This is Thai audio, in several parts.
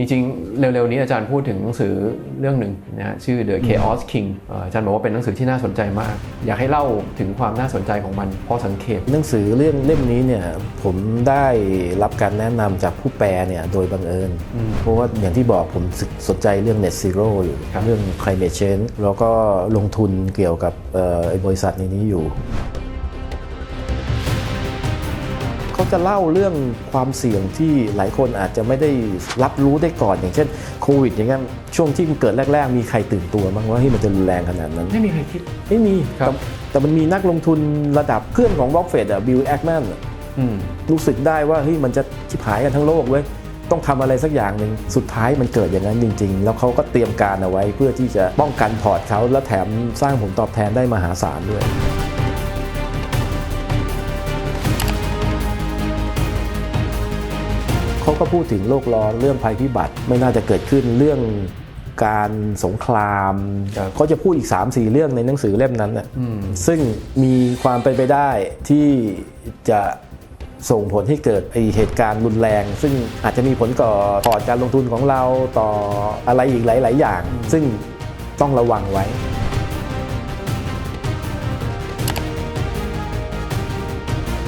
จริงๆ เร็วๆนี้อาจารย์พูดถึงหนังสือเรื่องหนึ่งนะฮะชื่อ The Chaos King เอ่ออาจารย์บอกว่าเป็นหนังสือที่น่าสนใจมาก อยากให้เล่าถึงความน่าสนใจของมันพอสังเกต หนังสือเรื่องเล่มนี้เนี่ยผมได้รับการแนะนำจากผู้แปลเนี่ยโดยบังเอิญ เพราะว่าอย่างที่บอกผมศึกสนใจเรื่อง Net Zero อยู่ครับเรื่อง climate change แล้วก็ลงทุนเกี่ยวกับเอ่อไอ้บริษัทในนี้อยู่ เขาจะเล่าเรื่องความเสี่ยงที่หลายคนอาจจะไม่ได้รับรู้ได้ก่อน อย่างเช่นโควิดอย่างเงี้ยช่วงที่มันเกิดแรก ๆ มีใครตื่นตัวบ้างว่าเฮ้ยมันจะรุนแรงขนาดนั้น ไม่มีใครคิดไม่มีครับ แต่แต่มันมีนักลงทุนระดับเพื่อนของวอลเฟดอะบิลแอคแมนอืมรู้สึกได้ว่าเฮ้ยมันจะชิบหายกันทั้งโลกเว้ยต้องทำอะไรสักอย่างหนึ่งสุดท้ายมันเกิดอย่างนั้นจริง ๆ แล้วเขาก็เตรียมการเอาไว้เพื่อที่จะป้องกันพอร์ตเขาและแถมสร้างผลตอบแทนได้มหาศาลด้วย ก็พูดถึงโลกร้อนเรื่องภัยพิบัติไม่น่าจะเกิดขึ้นเรื่องการสงครามครับเขาจะพูดอีก 3-4 เรื่องในหนังสือเล่มนั้นน่ะอืมซึ่งมีความเป็นไปได้ที่จะส่งผลให้เกิดไอเหตุการณ์รุนแรง ซึ่งอาจจะมีผลต่อพอร์ตการลงทุนของเราต่ออะไรอีกหลาย ๆ อย่าง ซึ่งต้องระวังไว้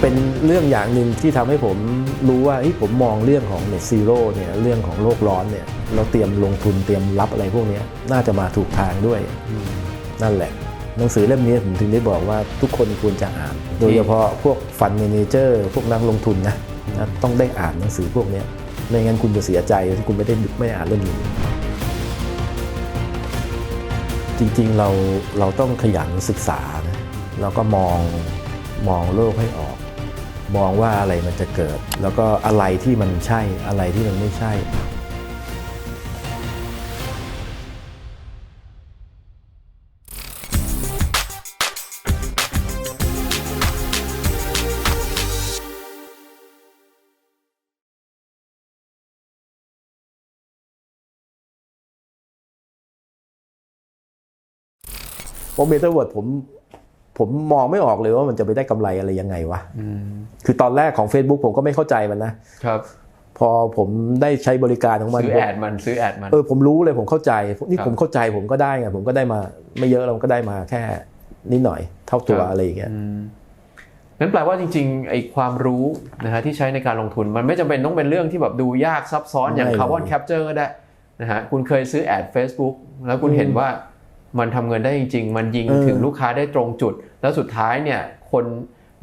เป็นเรื่องอย่างหนึ่งที่ทำให้ผมรู้ว่าผมมองเรื่องของ Net Zero เนี่ยเรื่องของโลกร้อนเนี่ยเราเตรียมลงทุนเตรียมรับอะไรพวกนี้น่าจะมาถูกทางด้วยนั่นแหละ หนังสือเล่มนี้ผมถึงได้บอกว่าทุกคนควรจะอ่าน โดยเฉพาะพวกฟันเมนเจอร์พวกนักลงทุนนะนะต้องได้อ่านหนังสือพวกนี้ไม่งั้นคุณจะเสียใจที่คุณไม่ได้ไม่ไอ่านเล่มนี้จริงๆเราเราต้องขยันศึกษานะแล้วก็มองมองโลกให้ออก มองว่าอะไรมันจะเกิด แล้วก็อะไรที่มันใช่อะไรที่มันไม่ใช่เพราะเมตาเวิร์ดผม ผมมองไม่ออกเลยว่ามันจะไปได้กำไรอะไรยังไงวะอืมคือตอนแรกของ Facebook ผมก็ไม่เข้าใจมันนะครับ พอผมได้ใช้บริการของมัน ซื้อแอดมันซื้อแอดมันเออผมรู้เลยผมเข้าใจนี่ครับผมเข้าใจผมก็ได้ไงผมก็ได้มา ไม่เยอะเราก็ได้มาแค่นิดหน่อย เท่าตัวครับอะไรอย่างเงี้ยอืมงั้นแปลว่าจริงๆไอ้ความรู้นะฮะที่ใช้ในการลงทุนมันไม่จำเป็นต้องเป็นเรื่องที่แบบดูยากซับซ้อนอย่างไม่เลย carbon capture ก็ได้นะฮะคุณเคยซื้อแอด Facebook แล้วคุณเห็นว่า มันทำเงินได้จริง ๆ มันยิงเออถึงลูกค้าได้ตรงจุด แล้วสุดท้ายเนี่ยคน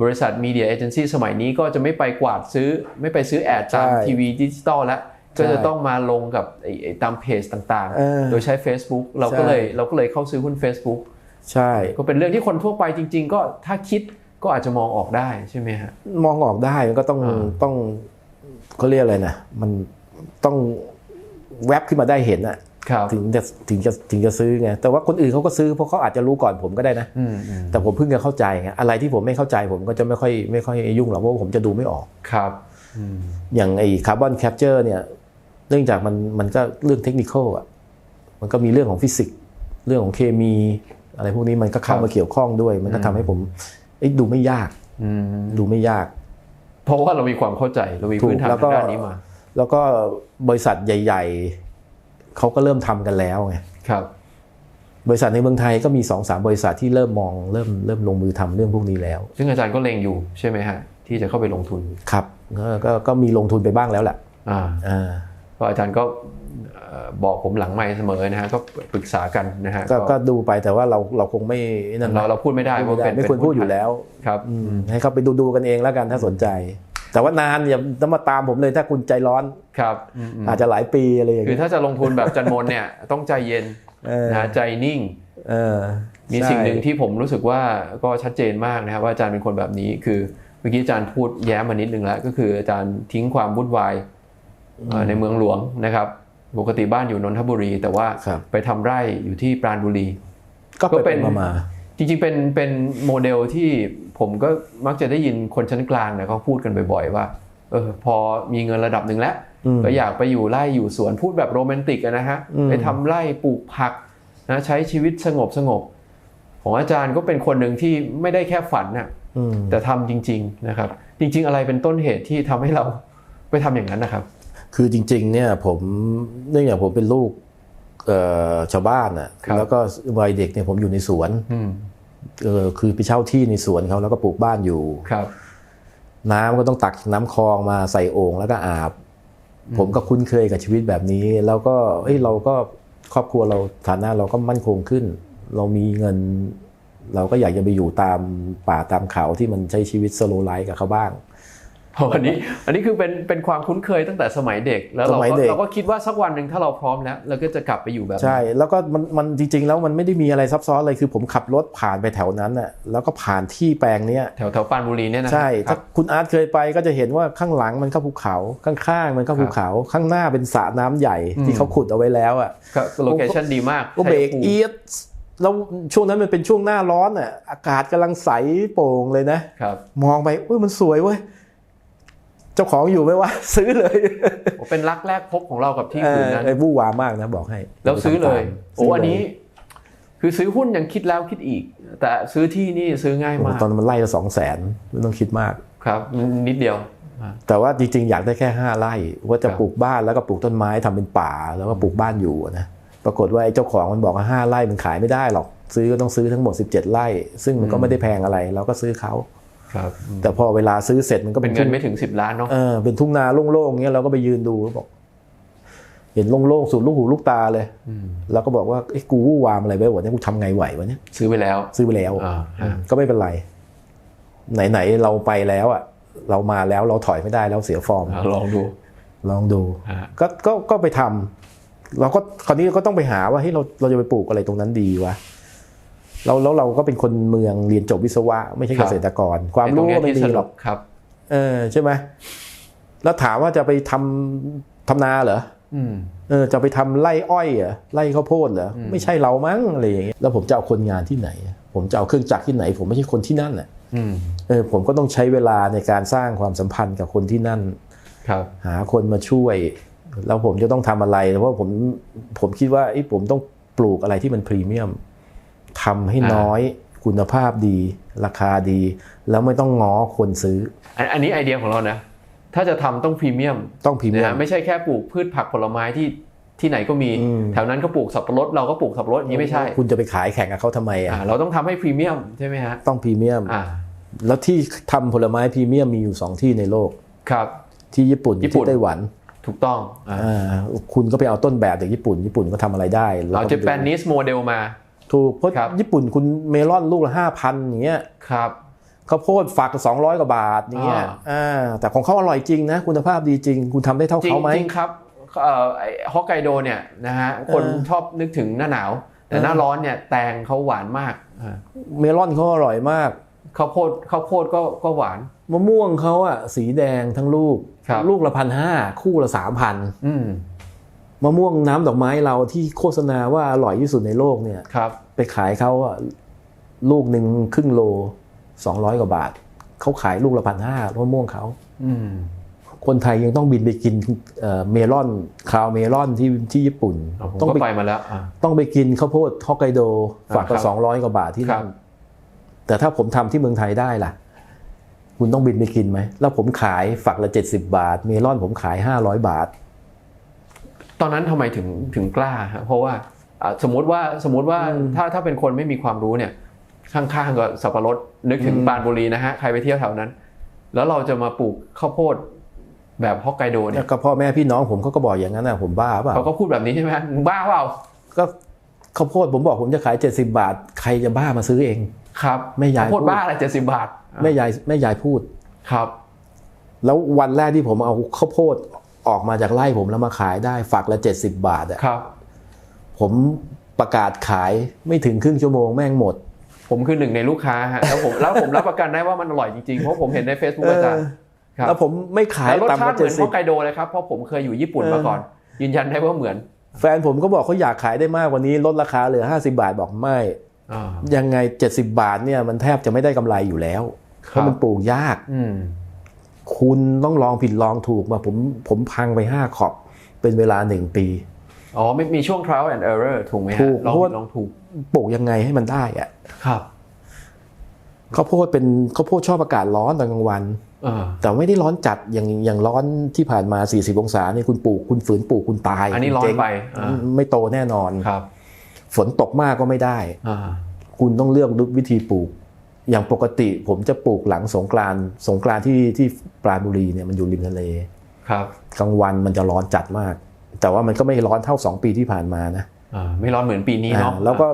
บริษัทมีเดียเอเจนซี่สมัยนี้ก็จะไม่ไปกวาดซื้อ ไม่ไปซื้อแอดตามทีวีดิจิตอลแล้วก็จะต้องมาลงกับไอ้ไอ้ตามเพจต่างเออๆโดยใช้ Facebook เราก็ใช่เลยเราก็เลยเข้าซื้อหุ้น Facebook ใช่ ก็เป็นเรื่องที่คนทั่วไปจริง ๆ ก็ถ้าคิดก็อาจจะมองออกได้ใช่ไหมฮะ มองออกได้มันก็ต้องอ่าต้องเขาเรียกอะไรนะ มันต้องแวบขึ้นมาได้เห็นอะครับ ถึงจะถึงจะถึงจะซื้อไงแต่ว่าคนอื่นเขาก็ซื้อเพราะเขาอาจจะรู้ก่อนผมก็ได้นะอืมอืมแต่ผมเพิ่งจะเข้าใจไงอะไรที่ผมไม่เข้าใจผมก็จะไม่ค่อยไม่ค่อยยุ่งหรอกเพราะว่าผมจะดูไม่ออกครับอืมอย่างไอ้คาร์บอนแคปเจอร์เนี่ยเนื่องจากมันมันก็เรื่องเทคนิคอะมันก็มีเรื่องของฟิสิกส์เรื่องของเคมี อะไรพวกนี้มันก็เข้ามาเกี่ยวข้องด้วย มันก็ทำให้ผมเอ้ยดูไม่ยากอืมดูไม่ยาก เพราะว่าเรามีความเข้าใจเรามีถูกพื้นฐานแล้วก็ทางด้านนี้มา แล้วก็บริษัทใหญ่ ๆ เขาก็เริ่มทำกันแล้วไงครับ บริษัทในเมืองไทยก็มี2อสามบริษัทที่เริ่มมองเริ่มเริ่มลงมือทำเรื่องพวกนี้แล้ว ซึ่งอาจารย์ก็เล็งอยู่ใช่ไหมฮะที่จะเข้าไปลงทุนครับก็ก็ก็มีลงทุนไปบ้างแล้วแหละอ่าอ่าเพราะอาจารย์ก็เอ่อบอกผมหลังไม่เสมอนะฮะก็ปรึกษากันนะฮะก็ก็ดูไปแต่ว่าเราเราคงไม่นั่นเรานะเราพูดไม่ได้ไม่ว่าได้เป็นไม่ควรเป็นพูดอยู่แล้วครับอืมให้เขาไปดูดูๆกันเองแล้วกันถ้าสนใจ แต่ว่านานอย่าต้องมาตามผมเลยถ้าคุณใจร้อนครับอืมอืมอาจจะหลายปีอะไรอย่างคือเงี้ยถ้าจะลงทุนแบบจันมนเนี่ยต้องใจเย็นเออนะฮะใจนิ่งเออมีใช่สิ่งหนึ่งที่ผมรู้สึกว่าก็ชัดเจนมากนะครับว่าอาจารย์เป็นคนแบบนี้คือเมื่อกี้อาจารย์พูดแย้มมานิดนึงแล้วก็คืออาจารย์ทิ้งความวุ่นวายเอ่อในเมืองหลวงนะครับปกติบ้านอยู่นนทบุรี แต่ว่าครับไปทำไร่อยู่ที่ปราณบุรี ก็ก็ไปเป็เป็นนมามา จริงๆ เป็นเป็นโมเดลที่ผมก็มักจะได้ยินคนชั้นกลางเนี่ยเขาพูดกันบ่อยๆว่าเออพอมีเงินระดับหนึ่งแล้วอืมก็อยากไปอยู่ไร่อยู่สวนพูดแบบโรแมนติกอะนะฮะอืมไปทำไร่ปลูกผักนะใช้ชีวิตสงบสงบของอาจารย์ก็เป็นคนหนึ่งที่ไม่ได้แค่ฝันน่ะอืมแต่ทำจริง ๆนะครับ จริง ๆ อะไรเป็นต้นเหตุที่ทำให้เราไปทำอย่างนั้นนะครับ คือจริง ๆ เนี่ยผมเนื่องจากผมเป็นลูกเอ่อ ชาวบ้านอะครับแล้วก็วัยเด็กเนี่ยผมอยู่ในสวนอืมเออคือไปเช่าที่ในสวนเขาแล้วก็ปลูกบ้านอยู่ครับ น้ำก็ต้องตักน้ำคลองมาใส่โอ่งแล้วก็อาบ ผมก็คุ้นเคยกับชีวิตแบบนี้ แล้วก็เอ้ยเราก็ครอบครัวเราฐานะเราก็มั่นคงขึ้น เรามีเงิน เราก็อยากจะไปอยู่ตามป่าตามเขาที่มันใช้ชีวิตสโลไลฟ์กับเขาบ้าง อ๋ออันนี้อันนี้คือเป็นเป็นความคุ้นเคยตั้งแต่สมัยเด็ก แล้วเราสมัยก็เด็กเราก็คิดว่าสักวันหนึ่งถ้าเราพร้อมแล้วเราก็จะกลับไปอยู่แบบนั้นใช่ แล้วก็มันมันจริง ๆ แล้วมันไม่ได้มีอะไรซับซ้อนเลยคือผมขับรถผ่านไปแถวนั้นน่ะแล้วก็ผ่านที่แปลงเนี้ยแถวแถวปรานบุรีเนี่ยนะใช่ครัถ้าบคุณอาร์ตเคยไปก็จะเห็นว่าข้างหลังมันก็ภูเขาข้างๆมันก็ภูเขาข้างหน้าเป็นสระน้ำใหญ่อืมที่เขาขุดเอาไว้แล้วอะก็โลเคชั่นดีมากก็เบรกชัยภูมิเอียดแล้วช่วงนั้นมันเป็นช่วงหน้าร้อนอะอากาศกำลังใสโปร่งเลยนะครับมองไปเอ้ยมันสวยเว้ยเจ้าของอยู่ไหมวะซื้อเลยโอ้เป็นรักแรกพบของเรากับที่เอผืนอนั้นไอ้วู่วามากนะบอกให้ แล้วซื้อเลยโอ้ซื้อันนี้ คือซื้อหุ้นยังคิดแล้วคิดอีก แต่ซื้อที่นี่ซื้อง่ายโอ้โหมาก ตอนนนมันไล่ละสองแสนไม่ต้องคิดมากครับนิดเดียวอ่าแต่ว่าจริงๆ อยากได้แค่ห้าไร่ว่าจะครับปลูกบ้านแล้วก็ปลูกต้นไม้ทำเป็นป่าแล้วก็ปลูกบ้านอยู่อะนะปรากฏว่าไอ้เจ้าของมันบอกว่าห้าไร่มันขายไม่ได้หรอก ซื้อก็ต้องซื้อทั้งหมด 17 ไร่ ซึ่งมันก็ไม่ได้แพงอะไรเราก็ซื้อเขา ครับแต่พอเวลาซื้อเสร็จมันก็เป็เป็นนเงินทุ่งไม่ถึงสิบล้านเนาะเออเป็นทุ่งนาโล่งๆเงี้ยเราก็ไปยืนดูแล้วบอก เห็นโล่งๆสุดลูกหูลูกตาเลยมแล้วก็บอกว่าไอ้ยกูวู่วามอะไรไปวะเนี่ยกูทำไงไหววะเนี่ยซื้อไปแล้ว ซื้อไปแล้วอ่าอืมก็ไม่เป็นไร ไหนๆเราไปแล้วอะ เรามาแล้วเราถอยไม่ได้แล้วเสียฟอร์มอ่าลองดู ลองดูอ่าก็ก็ก็ไปทำเราก็คราวนี้ก็ต้องไปหาว่าเฮ้ยเราเราจะไปปลูกอะไรตรงนั้นดีวะ เราแล้วเราก็เป็นคนเมืองเรียนจบวิศวะ ไม่ใช่เกษตรกร ความไอ้ตรู้งเนี้ยก็ไม่ที่มีสหรรุอกปครับ เออใช่ไหมแล้วถามว่าจะไปทำทำนาเหรออืมเออจะไปทำไร่อ้อยเหรอไร่ข้าวโพดเหรออืมไม่ใช่เรามั้งอะไรอย่างเงี้ยแล้วผมจะเอาคนงานที่ไหน ผมจะเอาเครื่องจักรที่ไหน ผมไม่ใช่คนที่นั่นอะอืมเออผมก็ต้องใช้เวลาในการสร้างความสัมพันธ์กับคนที่นั่น ครับ หาคนมาช่วย แล้วผมจะต้องทำอะไรเพราะผมผมคิดว่าไอ้ยผมต้องปลูกอะไรที่มันพรีเมียม ทำให้น้อยคุณภาพดี ราคาดี แล้วไม่ต้องง้อคนซื้อ อันอันนี้ไอเดียของเรานะ ถ้าจะทำต้องพรีเมียมต้องพรีเมีนะยฮะมไม่ใช่แค่ปลูกพืชผักผลไม้ที่ที่ไหนก็มีอืมแถวนั้นก็ปลูกสับปะรดเราก็ปลูกสับปะรดอย่างนี้ไม่ใช่ คุณจะไปขายแข่งกับเขาทำไมอ่าอะเราต้องทำให้พรีเมียมใช่ไหมฮะต้องพรีเมียมอ่าแล้วที่ทำผลไม้พรีเมียมมีอยู่สองที่ในโลกครับ ที่ญี่ปุ่นญี่ปุ่นที่ไต้หวันถูกต้องอ่าอ่าคุณก็ไปเอาต้นแบบจากญี่ปุ่น ญี่ปุ่นก็ทำอะไรได้ เราก็จะไปดูแปนนิสโมเดลมา ถูกเพราะครับญี่ปุ่นคุณเมลอนลูกละห้าพันอย่างเงี้ยครับข้าวโพดฝักสองร้อยกว่าบาทอย่างเงี้ยอ่าอ่าแต่ของเขาอร่อยจริงนะ คุณภาพดีจริง คุณทำได้เท่าจริงเขาไหมจริงครับเอ่อไอ้ฮอกไกโดเนี่ยนะฮะคนเออชอบนึกถึงหน้าหนาว แต่เออหน้าร้อนเนี่ยแตงเขาหวานมากอ่าเมลอนเขาอร่อยมากข้าวโพดข้าวโพดก็ก็หวานมะม่วงเขาอะสีแดงทั้งลูกครับลูกละพันห้าคู่ละสามพันอื มมะม่วงน้ำดอกไม้เราที่โฆษณาว่าอร่อยที่สุดในโลกเนี่ยครับไปขายเขาอะลูกหนึ่งครึ่งโลสองร้อยกว่าบาทเขาขายลูกละพันห้ามะม่วงเขาอืมคนไทยยังต้องบินไปกินเอ่อเมลอนคาวเมลอนที่ที่ญี่ปุ่นผมต้องก็ไปไปมาแล้วอ่าต้องไปกินข้าวโพดฮอกไกโดฝากครัละบสองร้อยกว่าบาทที่ครันั่บนแต่ถ้าผมทำที่เมืองไทยได้ล่ะ คุณต้องบินไปกินไหม แล้วผมขายฝักละเจ็ดสิบาท เมลอนผมขายห้าร้อยบาท ตอนนั้นทำไมถึงถึงกล้าฮะเพราะว่าอะสมมติว่าสมมติว่าอืมถ้าถ้าเป็นคนไม่มีความรู้เนี่ยข้างๆก็สับปะรดนึกถึงอืมปรานบุรีนะฮะใครไปเที่ยวแถวนั้น แล้วเราจะมาปลูกข้าวโพดแบบฮอกไกโดเนี่แล้ยวก็พ่อแม่พี่น้องผมเขาก็บอกอย่างนั้นนะผมบ้าเปล่าเขาก็พูดแบบนี้ใช่ไหมฮะมึงบ้าเปล่าก็ข้าวโพดผมบอกผมจะขายเจ็ดสิบาท ใครจะบ้ามาซื้อเอง ครับแม่ยายข้าวโพดพูดบ้าอะไรเจ็ดสิบบาทแม่ยายแม่ยายพูดครับ แล้ววันแรกที่ผมเอาข้าวโพด ออกมาจากไร่ผมแล้วมาขายได้ฝักละเจ็ดสิบาทอะครับ ผมประกาศขายไม่ถึงครึ่งชั่วโมงแม่งหมด ผมคือหนึ่งในลูกค้าฮะแล้วผมแล้วผมรับประกันได้ว่ามันอร่อยจริงๆเพราะผมเห็นใน Facebook อาจารย์ครับแล้วผมไม่ขายแล้วรสต่ำกชาว่าติเหเจ็มืดอนสิฮบอกไกโดเลยครับเพราะผมเคยอยู่ญี่ปุ่นมาก่อน ยืนยันได้ว่าเหมือน แฟนผมก็บอกเขาอยากขายได้มากกว่านี้ลดราคาเหลือ 50 บาทบอกไม่อ่ายังไง 70 บาทเนี่ยมันแทบจะไม่ได้กำไรอยู่แล้วครับเพราะมันปลูกยากอืม คุณต้องลองผิดลองถูกมาผมผมพังไป5ขอบเป็นเวลา1ปี อ๋อไม่มีช่วง trial and error ถูกไหมถูฮะกลองเพราะผิว่าดลองถูกปลูกยังไงให้มันได้อะครับข้าวโพดเป็นข้าวโพดชอบอากาศร้อนตอนกลางวันเออแต่ไม่ได้ร้อนจัดอย่างอย่างร้อนที่ผ่านมา 40 องศาเนี่ยคุณปลูกคุณฝืนปลูกคุณตาย อันนี้ร้อเจ๊นงไปอ่าไม่โตแน่นอนครับ ฝนตกมากก็ไม่ได้อ่าคุณต้องเลือกวิธีปลูก อย่างปกติผมจะปลูกหลังสงกรานต์สงกรานต์ที่ที่ปราณบุรีเนี่ยมันอยู่ริมทะเลครับกลางวันมันจะร้อนจัดมาก แต่ว่ามันก็ไม่ร้อนเท่า 2 ปีที่ผ่านมานะอ่าไม่ร้อนเหมือนปีนี้เนาะอ่าแล้วก็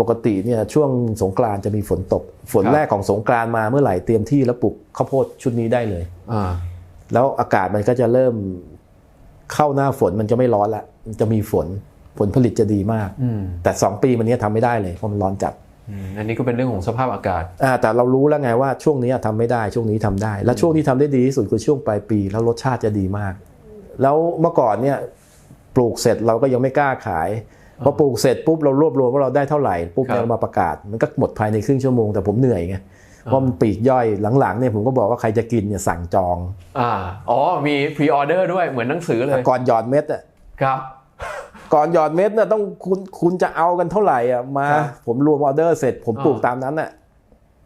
ปกติเนี่ยช่วงสงกรานต์จะมีฝนตก ฝนครับแรกของสงกรานต์มาเมื่อไหร่เตรียมที่แล้วปลูกข้าวโพดชุดนี้ได้เลยอ่าแล้วอากาศมันก็จะเริ่มเข้าหน้าฝนมันจะไม่ร้อนละมันจะมีฝนผลผลิตจะดีมากอืมแต่2ปีมันเนี้ยทำไม่ได้เลยเพราะมันร้อนจัด อืมอันนี้ก็เป็นเรื่องของสภาพอากาศอ่าแต่เรารู้แล้วไงว่าช่วงนี้ทำไม่ได้ช่วงนี้ทำได้ แล้วช่วงที่ทำได้ดีที่สุดคือช่วงปลายปี แล้วรสชาติจะดีมาก แล้วเมื่อก่อนเนี่ยปลูกเสร็จเราก็ยังไม่กล้าขายพอปลูกเสร็จปุ๊บเรารวบรวมว่าเราได้เท่าไหร่ปุ๊บครับเนี่ยเรามาประกาศ มันก็หมดภายในครึ่งชั่วโมงแต่ผมเหนื่อยไงเพราะมันปีกย่อยหลังๆเนี่ยผมก็บอกว่าใครจะกินเนี่ยสั่งจองอ่าอ๋อมีพรีออเดอร์ด้วยเหมือนหนังสือเลยก่อนหยอดเม็ดอะครับ ก่อนหยอดเม็ดน่ะต้องคุณคุณจะเอากันเท่าไหร่อะมาครับผมรวมออเดอร์เสร็จผมปลูกอ่าตามนั้นอะ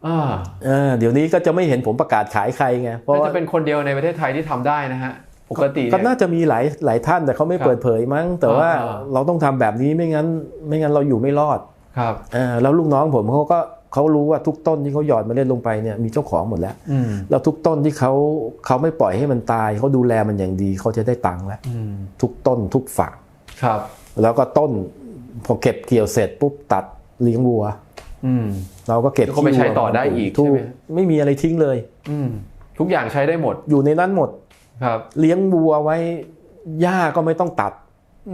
อ่าเออเดี๋ยวนี้ก็จะไม่เห็นผมประกาศขายใครไงเพราะน่าว่าจะเป็นคนเดียวในประเทศไทยที่ทำได้นะฮะปกติก็เนี่ยน่าจะมีหลายหลายท่านแต่เขาไม่ครับเปิดเผยมั้ง แต่ว่าอ่าเราต้องทำแบบนี้ไม่งั้น ไม่งั้นเราอยู่ไม่รอดครับเออแล้วลูกน้องผมเขาก็เขารู้ว่าทุกต้นที่เขาหยอดเมาเล่นลงไปเนี่ยมีเจ้าของหมดแล้วอืมแล้วทุกต้นที่เขาเขาไม่ปล่อยให้มันตายเขาดูแลมันอย่างดีเขาจะได้ตังค์แล้วอืมทุกต้นทุกฝัก ครับ แล้วก็ต้นพอเก็บเกี่ยวเสร็จปุ๊บตัดเลี้ยงวัว อืม เราก็เก็บแล้วก็ไปใช้ต่อได้อีกถูใช่ไหมไม่มีอะไรทิ้งเลย อืม ทุกอย่างใช้ได้หมด อยู่ในนั้นหมด ครับ เลี้ยงวัวไว้หญ้าก็ไม่ต้องตัด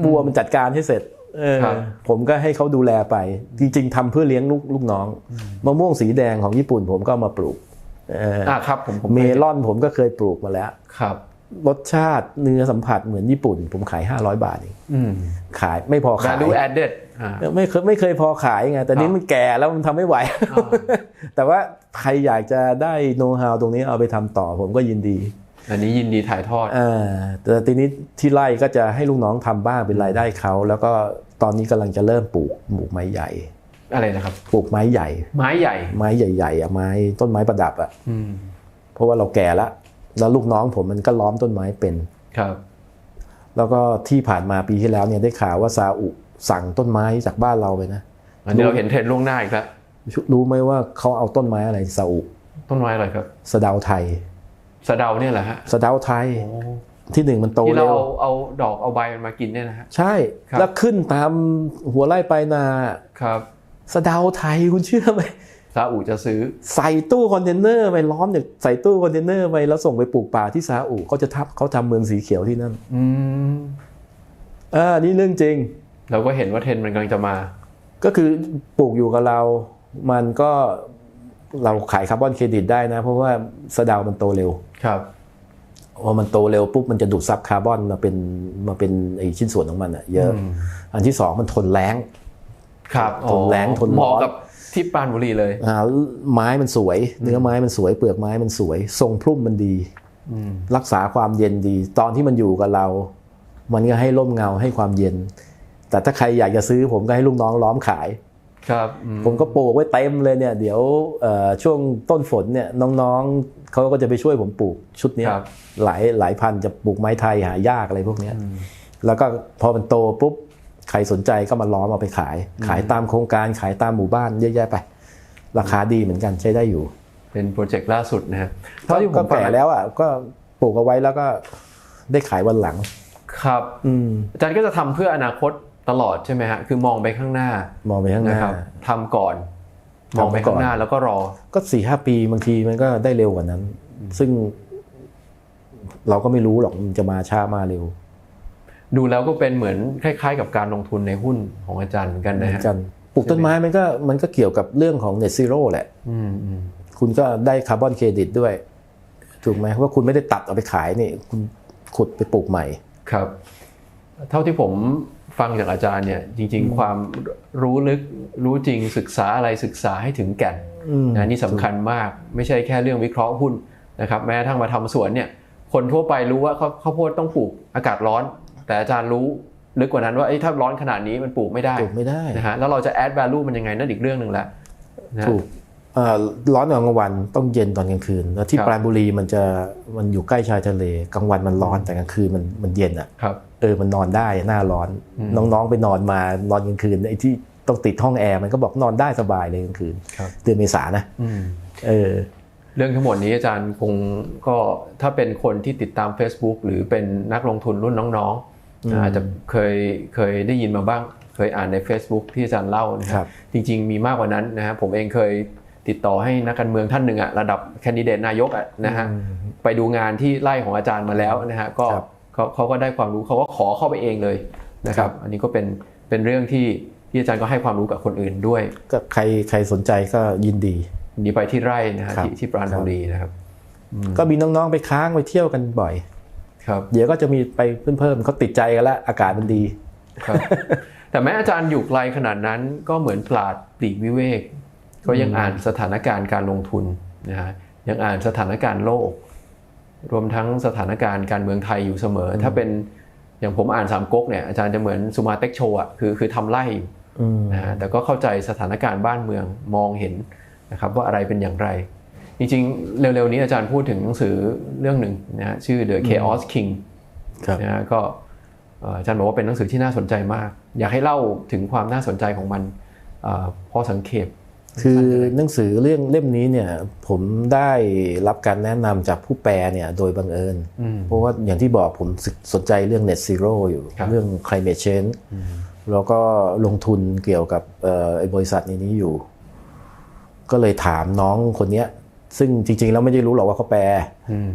วัวมันจัดการให้เสร็จเออครับผมก็ให้เขาดูแลไป จริง ๆทำเพื่อเลี้ยงลูกลูกน้องมะม่วงสีแดงของญี่ปุ่นผมก็เอามาปลูกเอออ่าครับผมผมเมลอนผมก็เคยปลูกมาแล้วครับ รสชาติเนื้อสัมผัสเหมือนญี่ปุ่น ผมขาย 500 บาทเองอืมขายไม่พอขาย value added อ่าไม่เคยไม่เคยพอขายไงแต่ครันี้บมันแก่แล้วมันทำไม่ไหวอ่าแต่ว่าใครอยากจะได้โน้ตฮาวตรงนี้เอาไปทำต่อผมก็ยินดี อันนี้ยินดีถ่ายทอดอ่าแต่ทีนี้ที่ไร่ก็จะให้ลูกน้องทำบ้างเป็นรายได้เขา แล้วก็ตอนนี้กำลังจะเริ่มปลูกปลูกไม้ใหญ่อะไรนะครับปลูกไม้ใหญ่ ไม้ใหญ่ ไม้ใหญ่ๆอะไม้ต้นไม้ประดับอะอืมเพราะว่าเราแก่แล้ว แล้วลูกน้องผมมันก็ล้อมต้นไม้เป็นครับ แล้วก็ที่ผ่านมาปีที่แล้วเนี่ยได้ข่าวว่าซาอุสั่งต้นไม้จากบ้านเราไปนะอันนี้เราเห็นเทรนด์ล่วงหน้าอีกแล้วรู้ไหมว่าเขาเอาต้นไม้อะไรซาอุต้นไม้อะไรครับสะเดาไทยสะเดาเนี่ยแหละฮะสะเดาไทยที่หนึ่งมันโตที่เราเร็วเอาเอาดอกเอาใบมันมากินเนี่ยนะฮะใช่ครับแล้วขึ้นตามหัวไร่ปลายนาครับสะเดาไทยคุณเชื่อไหม ซาอุจะซื้อ ใส่ตู้คอนเทนเนอร์ไปล้อมเนี่ยใส่ตู้คอนเทนเนอร์ไปแล้วส่งไปปลูกป่าที่ซาอุเขาจะทับเขาทำเมืองสีเขียวที่นั่น อืมอ่านี่เรื่องจริง เราก็เห็นว่าเทรนด์มันกำลังจะมา ก็คือปลูกอยู่กับเรา มันก็เราขายคาร์บอนเครดิตได้นะ เพราะว่าสะเดามันโตเร็ว ครับพอมันโตเร็วปุ๊บมันจะดูดซับคาร์บอนมาเป็นมาเป็นไอชิ้นส่วนของมันอะเยอะอืมอันที่สองมันทนแรงครับทนแรงทนร้อนเหมาะกับ ที่ปรานบุรีเลยอ่าไม้มันสวย เนื้อไม้มันสวยเปลือกไม้มันสวย ทรงพุ่มมันดีอืมรักษาความเย็นดี ตอนที่มันอยู่กับเรา มันก็ให้ร่มเงาให้ความเย็น แต่ถ้าใครอยากจะซื้อผมก็ให้ลูกน้องล้อมขาย ครับอืมผมก็ปลูกไว้เต็มเลยเนี่ย เดี๋ยวเอ่อช่วงต้นฝนเนี่ยน้องๆเขาก็จะไปช่วยผมปลูกชุดเนี้ยครับหลายหลายพันจะปลูกไม้ไทยหายากอะไรพวกเนี้ยแล้วก็พอมันโตปุ๊บ ใครสนใจก็มาล้อมเอาไปขาย ขายตามโครงการขายตามหมู่บ้านเยอะแยะไป ราคาดีเหมือนกันใช้ได้อยู่ เป็นโปรเจกต์ล่าสุดนะฮะเท่าที่ผก็มฟังแก่แล้วอะก็ปลูกเอาไว้แล้วก็ได้ขายวันหลัง ครับอืมอาจารย์ก็จะทำเพื่ออนาคตตลอดใช่ไหมฮะคือมองไปข้างหน้า มองไปข้างหนะน้าครับทำก่อน มองไปข้างหน้าแล้วก็รอ ก็สี่ห้าปีบางทีมันก็ได้เร็วกว่านั้น ซึ่งเราก็ไม่รู้หรอกมันจะมาช้ามาเร็ว ดูแล้วก็เป็นเหมือนคล้าย ๆ กับการลงทุนในหุ้นของอาจารย์เหมือนกันเหมืนะอนฮะกันปลูกต้นไม้มันก็มันก็เกี่ยวกับเรื่องของ net zero แหละอืมอืมคุณก็ได้คาร์บอนเครดิตด้วย ถูกไหมว่าคุณไม่ได้ตัดเอาไปขายนี่ คุณขุดไปปลูกใหม่ครับ เท่าที่ผมฟังจากอาจารย์เนี่ย จริง ๆ ความรู้ลึกรู้จริงศึกษาอะไรศึกษาให้ถึงแก่นอืมนะนี่สำคัญมาก ไม่ใช่แค่เรื่องวิเคราะห์หุ้นนะครับ แม้กระทั่งมาทำสวนเนี่ย คนทั่วไปรู้ว่าข้าวข้าวโพดต้องปลูกอากาศร้อน แต่อาจารย์รู้ลึกกว่านั้นว่าเอ้ยถ้าร้อนขนาดนี้มันปลูกไม่ได้ปลูกไม่ได้นะฮะแล้วเราจะ add value มันยังไงนั่นอีกเรื่องหนึ่งละนะถูกเอ่อร้อนตอนกลางวันต้องเย็นตอนกลางคืนแล้วที่ครับปราณบุรีมันจะมันอยู่ใกล้ชายทะเลกลางวันมันร้อนแต่กลางคืนมันมันเย็นอะครับเออมันนอนได้หน้าร้อนอืมน้องๆไปนอนมานอนกลางคืนไอ้ที่ต้องติดห้องแอร์มันก็บอกนอนได้สบายเลยกลางคืนครับเดือนเมษานะอืมเออเรื่องทั้งหมดนี้อาจารย์คงก็ถ้าเป็นคนที่ติดตาม Facebook หรือเป็นนักลงทุนรุ่นน้องอืมๆ อาจจะเคยเคยได้ยินมาบ้าง เคยอ่านใน Facebook ที่อาจารย์เล่านะคครัรับบจริง ๆ มีมากกว่านั้นนะฮะผมเองเคยติดต่อให้นักการเมืองท่านหนึ่งอะระดับแคนดิเดตนายกอะนะฮะอืมไปดูงานที่ไร่ของอาจารย์มาแล้วนะฮะก็ครับเขาเขาก็ได้ความรู้เขาก็ขอเข้าไปเองเลยนะครัครับบอันนี้ก็เป็นเป็นเรื่องที่ที่อาจารย์ก็ให้ความรู้กับคนอื่นด้วย ก็ใครใครสนใจก็ยินดีนี่ไปที่ไร่นะฮะครับที่ที่ปราณบุรีนะครับ ก็มีน้องๆไปค้างไปเที่ยวกันบ่อยครับ เดี๋ยวก็จะมีไปเพิ่มๆเขาติดใจกันแล้วอากาศมันดีครับแต่แม้อาจารย์อยู่ไกลขนาดนั้นก็เหมือนปราดปลีกวิเวก ก็ยังอ่านสถานการณ์การลงทุนนะฮะยังอ่านสถานการณ์โลก รวมทั้งสถานการณ์การเมืองไทยอยู่เสมอ ถ้าเป็นอย่างผมอ่านสามก๊กเนี่ยอาจารย์จะเหมือนสุมาเต็กโชว์อะคือคือทำไล่อยู่อืมนะฮะแต่ก็เข้าใจสถานการณ์บ้านเมืองมองเห็นนะครับว่าอะไรเป็นอย่างไร จริงๆ เร็วๆนี้อาจารย์พูดถึงหนังสือเรื่องหนึ่งนะฮะชื่อ The Chaos King ครับนะฮะก็เอ่ออาจารย์บอกว่าเป็นหนังสือที่น่าสนใจมาก อยากให้เล่าถึงความน่าสนใจของมันเออพอสังเขปคือหนังสือเรื่องเล่มนี้เนี่ยผมได้รับการแนะนำจากผู้แปลเนี่ยโดยบังเอิญอืมเพราะว่าอย่างที่บอกผมศึกสนใจเรื่อง net zero อยู่ครับเรื่อง climate change แล้วก็ลงทุนเกี่ยวกับเอ่อไอ้บริษัทในนี้อยู่ ก็เลยถามน้องคนเนี้ย ซึ่งจริงๆแล้วไม่ได้รู้หรอกว่าเขาแปลอืม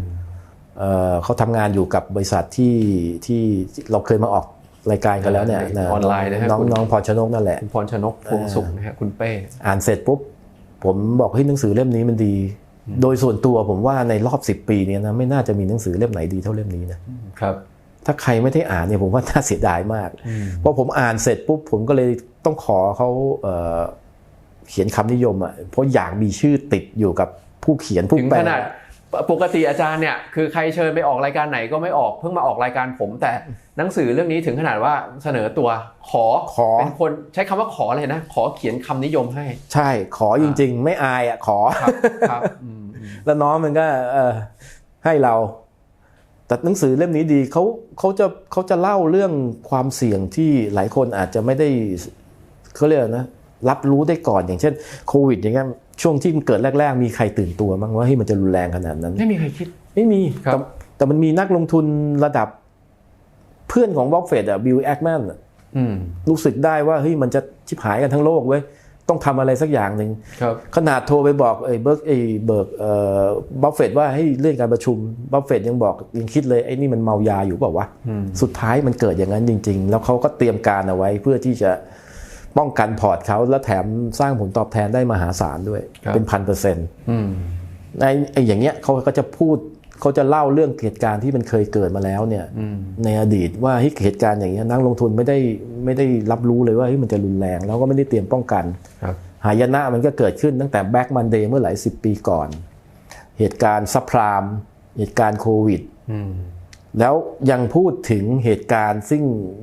เอ่อเขาทำงานอยู่กับบริษัทที่ที่เราเคยมาออกรายการกันแล้วเนี่ยในออนไลน์นะฮะน้องคุณน้องพรชนกนั่นแหละคุณพรชนกพวงสุขนะฮะคุณเป้ อ่านเสร็จปุ๊บ ผมบอกเฮ้ยหนังสือเล่มนี้มันดี โดยส่วนตัวผมว่าในรอบ10ปีเนี้นะไม่น่าจะมีหนังสือเล่มไหนดีเท่าเล่มนี้นะครับถ้าใครไม่ได้อ่านเนี่ยผมว่าน่าเสียดายมากพอผมอ่านเสร็จปุ๊บผมก็เลยต้องขอเขาเอ่อเขียนคำนิยมอะเพราะอยากมีชื่อติดอยู่กับ ผู้เขียนผู้ถึงแปลขนาดปกติอาจารย์เนี่ยคือใครเชิญไปออกรายการไหนก็ไม่ออกเพิ่งมาออกรายการผม แต่หนังสือเรื่องนี้ถึงขนาดว่าเสนอตัวขอขอเป็นคนใช้คำว่าขอเลยนะ ขอเขียนคำนิยมให้ ใช่ขอจริง ๆ ไม่อายอะขอครับครับอืมอืมแล้วน้องมันก็เออให้เรา แต่หนังสือเล่มนี้ดีเขาเขาจะเขาจะเล่าเรื่องความเสี่ยงที่หลายคนอาจจะไม่ได้เขาเรียกอะไรนะรับรู้ได้ก่อนอย่างเช่นโควิดอย่างเงี้ย ช่วงที่มันเกิดแรก ๆ มีใครตื่นตัวบ้างว่าเฮ้ยมันจะรุนแรงขนาดนั้น ไม่มีใครคิด ไม่มีครับแต่แต่มันมีนักลงทุนระดับเพื่อนของบ็อกเฟดอะบิลแอคแมนอืมรู้สึกได้ว่าเฮ้ยมันจะชิบหายกันทั้งโลกเว้ยต้องทำอะไรสักอย่างหนึ่งครับขนาดโทรไปบอกไอ้เบิร์กไอ้เบิร์กเอ่อบัฟเฟตว่าให้เลื่อนการประชุมบัฟเฟตยังบอกยังคิดเลยไอ้นี่มันเมายาอยู่เปล่าวะอืมสุดท้ายมันเกิดอย่างนั้นจริง ๆ แล้วเขาก็เตรียมการเอาไว้เพื่อที่จะ ป้องกันพอร์ตเขาแล้วแถมสร้างผลตอบแทนได้มหาศาลด้วย เป็นพันเปอร์เซ็นต์อืมในไอ้อย่างเงี้ยเขาก็จะพูดเขาจะเล่าเรื่องเหตุการณ์ที่มันเคยเกิดมาแล้วเนี่ยอืมในอดีตว่าเฮ้ยเหตุการณ์อย่างเงี้ยนักลงทุนไม่ได้ไม่ได้รับรู้เลยว่าเฮ้ยมันจะรุนแรง แล้วก็ไม่ได้เตรียมป้องกันครับหายนะมันก็เกิดขึ้นตั้งแต่แบ็กมันเดย์เมื่อหลายสิบปีก่อน เหตุการณ์ซัพพรามเหตุการณ์โควิดอืมแล้วยังพูดถึงเหตุการณ์ซึ่ง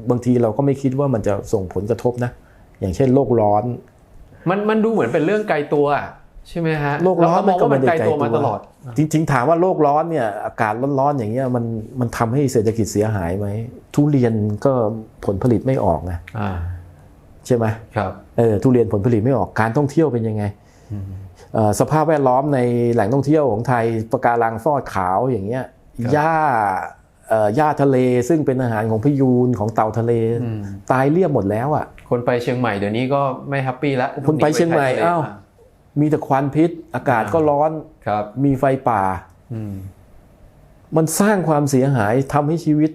บางทีเราก็ไม่คิดว่ามันจะส่งผลกระทบนะ อย่างเช่นโลกร้อน มันมันดูเหมือนเป็นเรื่องไกลตัวอะใช่ไหมฮะโลกร้อนเามองว่ามันมันก็ไม่ไกลได้ตัวมาไกลตัวตลอด จริง ๆ ถามว่าโลกร้อนเนี่ยอากาศร้อนๆอย่างเงี้ยมันมันทำให้เศรษฐกิจเสียหายไหมทุเรียนก็ผลผลิตไม่ออกนะอ่าใช่ไหมครับเออทุเรียนผลผลิตไม่ออกการท่องเที่ยวเป็นยังไงเอ่อสภาพแวดล้อมในแหล่งท่องเที่ยวของไทยปะการังฟอดขาวอย่างเงี้ยครับหญ้าเอ่อ หญ้าทะเลซึ่งเป็นอาหารของพยูนของเต่าทะเลอืมตายเรียบหมดแล้วอะ คนไปเชียงใหม่เดี๋ยวนี้ก็ไม่แฮปปี้แล้วคนไปเชียงใหม่ทะเลอ้าวมีแต่ควันพิษ อากาศก็ร้อนครับ มีไฟป่าอืมมันสร้างความเสียหายทำให้ชีวิต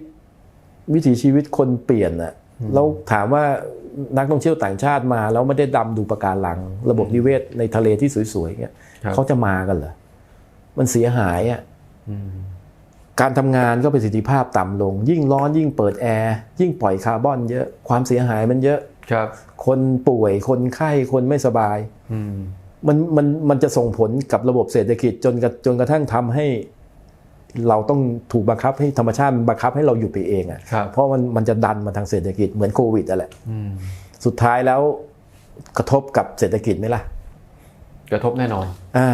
วิถีชีวิตคนเปลี่ยนอะแล้วถามว่านักท่องเที่ยวต่างชาติมา แล้วไม่ได้ดำดูปะการัง ระบบนิเวศในทะเลที่สวยๆเงี้ยครับเขาจะมากันเหรอมันเสียหายอะอืม การทำงานก็ประสิทธิภาพต่ำลง ยิ่งร้อนยิ่งเปิดแอร์ยิ่งปล่อยคาร์บอนเยอะความเสียหายมันเยอะครับ คนป่วยคนไข้คนไม่สบายอืมมันมันมันจะส่งผลกับระบบเศรษฐกิจจนกระจนกระทั่งทำให้ เราต้องถูกบังคับให้ธรรมชาติมันบังคับให้เราหยุดไปเองอะครับเพราะมันมันจะดันมาทางเศรษฐกิจเหมือนโควิดอะแหละอืมสุดท้ายแล้วกระทบกับเศรษฐกิจไหมล่ะ กระทบแน่นอน อ่า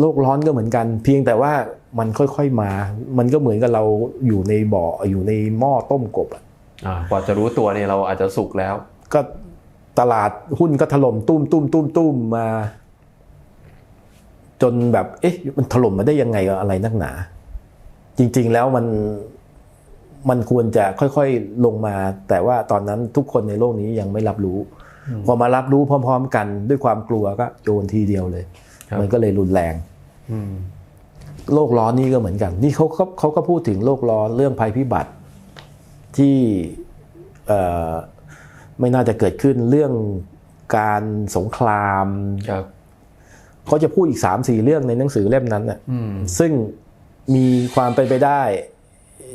โลกร้อนก็เหมือนกัน เพียงแต่ว่า มันค่อยๆมา มันก็เหมือนกับเราอยู่ในบ่ออยู่ในหม้อต้มกบอะอ่ากว่าจะรู้ตัวเนี่ยเราอาจจะสุกแล้ว ก็ตลาดหุ้นก็ถล่มตุ้มตุ้มตุ้มตุ้มมา จนแบบ เอ๊ะ มันถล่มมาได้ยังไงอะไรนักหนา จริง ๆแล้วมันมันควรจะค่อยๆลงมา แต่ว่าตอนนั้นทุกคนในโลกนี้ยังไม่รับรู้ พอมารับรู้พร้อม ๆ กันด้วยความกลัวก็โยนทีเดียวเลยครับมันก็เลยรุนแรงอืม โลกร้อนนี่ก็เหมือนกัน นี่เขาเขาเขาก็พูดถึงโลกร้อนเรื่องภัยพิบัติที่เอ่อไม่น่าจะเกิดขึ้นเรื่องการสงครามครับเขาจะพูดอีกสามสี่เรื่องในหนังสือเล่มนั้นน่ะอืมซึ่งมีความเป็นไปได้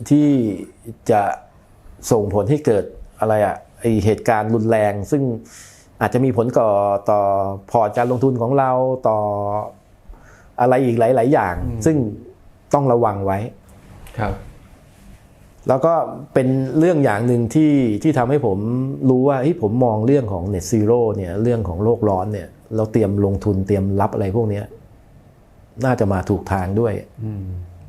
ที่จะส่งผลให้เกิดอะไรอะไอเหตุการณ์รุนแรง ซึ่งอาจจะมีผลก่อต่อพอร์ตการลงทุนของเราต่อ อะไรอีกหลาย ๆ อย่าง ซึ่งต้องระวังไว้ครับ แล้วก็เป็นเรื่องอย่างหนึ่งที่ที่ทำให้ผมรู้ว่าเฮ้ยผมมองเรื่องของ net zero เนี่ยเรื่องของโลกร้อนเนี่ย เราเตรียมลงทุนเตรียมรับอะไรพวกเนี้ยน่าจะมาถูกทางด้วยอืม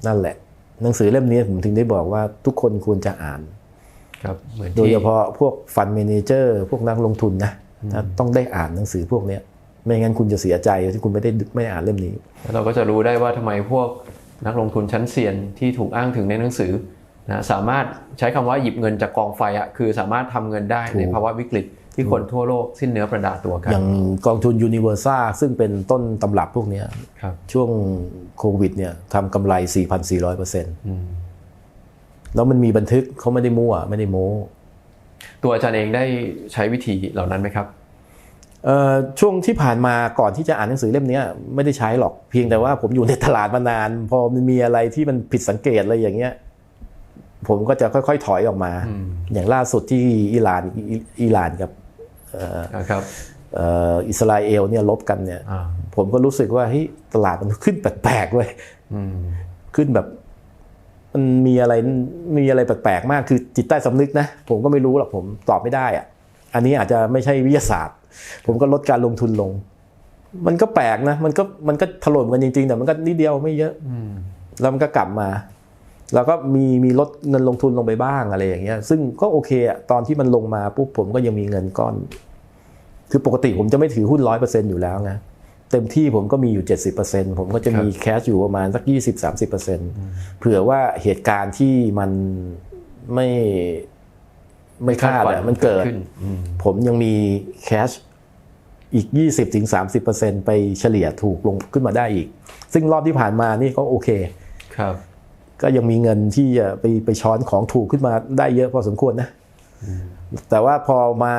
นั่นแหละ หนังสือเล่มนี้ผมถึงได้บอกว่าทุกคนควรจะอ่านครับเหมือนโดยที่เฉพาะพวกฟันเมนเจอร์ พวกนักลงทุนนะถ้าต้องได้อ่านหนังสือพวกเนี้ย ไม่งั้นคุณจะเสียใจที่คุณไม่ได้ไม่ได้อ่านเล่มนี้แล้วเราก็จะรู้ได้ว่าทำไมพวกนักลงทุนชั้นเซียนที่ถูกอ้างถึงในหนังสือนะสามารถใช้คำว่าหยิบเงินจากกองไฟอะคือสามารถทำเงินได้ถูกในภาวะวิกฤตที่คนทั่วโลกสิ้นเนื้อประดาตัวกัน อย่างกองทุนยูนิเวอร์ซาซึ่งเป็นต้นตำรับพวกเนี้ยครับช่วงโควิดเนี่ยทำกำไร 4,400เปอร์เซ็นต์อืมแล้วมันมีบันทึกเขาไม่ได้มั่วไม่ได้โม้ ตัวอาจารย์เองได้ใช้วิธีเหล่านั้นไหมครับเอ่อ ช่วงที่ผ่านมาก่อนที่จะอ่านหนังสือเล่มเนี้ยไม่ได้ใช้หรอกเพียงแต่ว่าผมอยู่ในตลาดมานาน พอมันมีอะไรที่มันผิดสังเกตอะไรอย่างเงี้ยผมก็จะค่อยๆถอยออกมาอืมอย่างล่าสุดที่อิหร่านอิอิหร่านกับเอ่อนะครับเอ่ออิสราเอลเนี่ยลบกันเนี่ยอ่าผมก็รู้สึกว่าเฮ้ยตลาดมันขึ้นแปลกๆเว้ยอืมขึ้นแบบ มันมีอะไรมีอะไรแปลกๆมากคือจิตใต้สำนึกนะ ผมก็ไม่รู้หรอกผมตอบไม่ได้อะ อันนี้อาจจะไม่ใช่วิทยาศาสตร์ ผมก็ลดการลงทุนลง มันก็แปลกนะ มันก็มันก็ถล่มกันจริง ๆ แต่มันก็นิดเดียวไม่เยอะอืมแล้วมันก็กลับมา แล้วก็มีมีลดเงินลงทุนลงไปบ้างอะไรอย่างเงี้ย ซึ่งก็โอเคอะตอนที่มันลงมาปุ๊บผมก็ยังมีเงินก้อน คือปกติผมจะไม่ถือหุ้นร้อยเปอร์เซ็นอยู่แล้วนะเต็มที่ผมก็มีอยู่ 70%ผมก็จะมีแคชอยู่ประมาณสัก 20-30%เผื่อว่าเหตุการณ์ที่มันไม่ ไม่คาดฝัอะมันเกิดขึ้นอืมผมยังมีแคชอีก 20-30%ไปเฉลี่ยถูกลงขึ้นมาได้อีก ซึ่งรอบที่ผ่านมานี่ก็โอเคครับก็ยังมีเงินที่จะไปไปช้อนของถูกขึ้นมาได้เยอะพอสมควรนะ แต่ว่าพอมา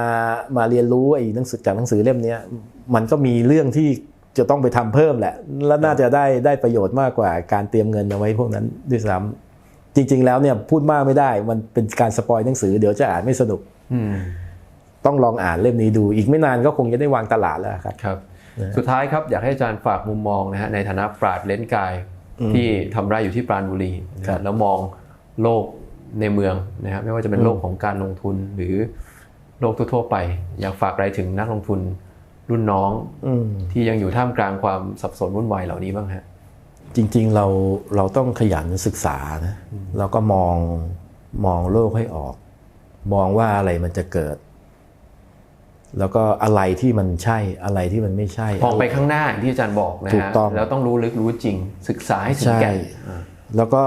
มาเรียนรู้ไอ้หนังสือจากหนังสือเล่มเนี้ยมันก็มีเรื่องที่จะต้องไปทำเพิ่มแหละ และน่าจะได้ได้ประโยชน์มากกว่าการเตรียมเงินเอาไว้พวกนั้นด้วยซ้ำ จริง ๆ แล้วเนี่ยพูดมากไม่ได้ มันเป็นการสปอยหนังสือเดี๋ยวจะอ่านไม่สนุกอืมต้องลองอ่านเล่มนี้ดู อีกไม่นานก็คงจะได้วางตลาดแล้วครับครับ สุดท้ายครับอยากให้อาจารย์ฝากมุมมองนะฮะในฐานะปราดเลนส์กายที่ทำไร่อยู่ที่ปราณบุรีนะครัฮะบแล้วมองโลกในเมืองนะครับไม่ว่าจะเป็นโลกของการลงทุนหรือโลกทั่วๆไป อยากฝากอะไรถึงนักลงทุนรุ่นน้องอืมที่ยังอยู่ท่ามกลางความสับสนวุ่นวายเหล่านี้บ้างฮะ จริง ๆ เราเราต้องขยันศึกษานะแล้วก็มองมองโลกให้ออก มองว่าอะไรมันจะเกิด แล้วก็อะไรที่มันใช่อะไรที่มันไม่ใช่ มองไปข้างหน้าอย่างที่อาจารย์บอกนะถูกฮะต้องแล้วต้องรู้ลึกรู้จริง ศึกษาให้ถึงใช่แก่นอ่าแล้วก็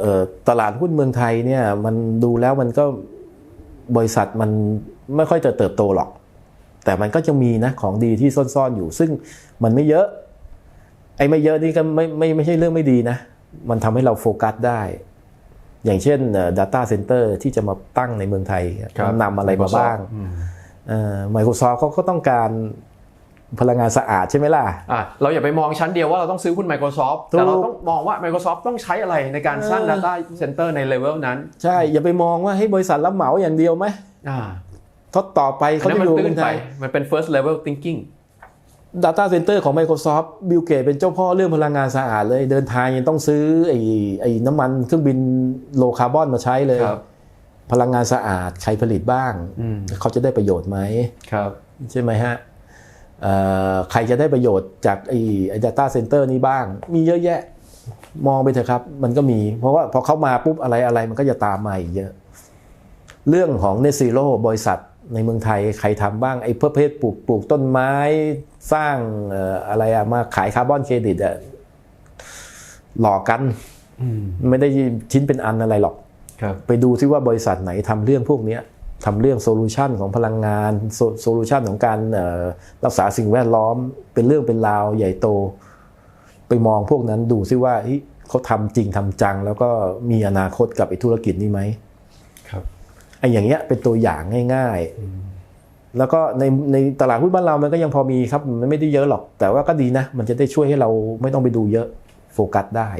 เอ่อตลาดหุ้นเมืองไทยเนี่ยมันดูแล้วมันก็บริษัทมันไม่ค่อยจะเติบโตหรอก แต่มันก็จะมีนะของดีที่ซ่อนๆอยู่ ซึ่งมันไม่เยอะ ไอ้ไม่เยอะนี่ก็ไม่ไม่ไม่ใช่เรื่องไม่ดีนะ มันทำให้เราโฟกัสได้ อย่างเช่นเอ่อ data center ที่จะมาตั้งในเมืองไทยครับนำอะไรมาบ้างอืมเอ่อ Microsoft เขาก็ต้องการพลังงานสะอาดใช่ไหมล่ะอะเราอย่าไปมองชั้นเดียวว่าเราต้องซื้อหุ้น Microsoft แต่เราถูกต้องมองว่า Microsoft ต้องใช้อะไรในการสร้างเออ Data Center ในเลเวลนั้น ใช่ อย่าไปมองว่าให้ยบริษัทรับเหมาอย่างเดียวไหมอ่าทดต่อไปอันเขานั้นจะมันอยู่ตื้เมืนองไปไทยมันเป็น first level thinking Data Center ของ Microsoft บิลเกตเป็นเจ้าพ่อเรื่องพลังงานสะอาดเลย เดินทางยังต้องซื้อไอ้ไอ้น้ำมันเครื่องบินโลคาร์บอนมาใช้เลยครับพลังงานสะอาดใครผลิตบ้างอืมเขาจะได้ประโยชน์ไหมครับใช่ไหมฮะเอ่อใครจะได้ประโยชน์จากไอ้ไอ้ data center นี้บ้าง มีเยอะแยะมองไปเถอะครับ มันก็มี เพราะว่าพอเขามาปุ๊บอะไรอะไรมันก็จะตามมาอีกเยอะ เรื่องของ Net Zero บริษัท ในเมืองไทยใครทำบ้างไอ้ประเภทปลูกปลูกต้นไม้สร้างเอ่ออะไรอะมาขายคาร์บอนเครดิตอะหลอกกันไม่ได้ชิ้นเป็นอันอะไรหรอกครับไปดูซิว่าบริษัทไหนทำเรื่องพวกเนี้ยทำเรื่องโซลูชันของพลังงานโซลูชันของการเอ่อรักษาสิ่งแวดล้อม เป็นเรื่องเป็นราวใหญ่โต ไปมองพวกนั้นดูซิว่าเฮ้ยเขาทำจริงทำจัง แล้วก็มีอนาคตกับไอ้ธุรกิจนี้ไหมครับ ไอ้อย่างเงี้ยเป็นตัวอย่างง่ายๆ แล้วก็ในในตลาดหุ้นบ้านเรามันก็ยังพอมีครับมันไม่ได้เยอะหรอก แต่ว่าก็ดีนะ มันจะได้ช่วยให้เราไม่ต้องไปดูเยอะโฟกัสได้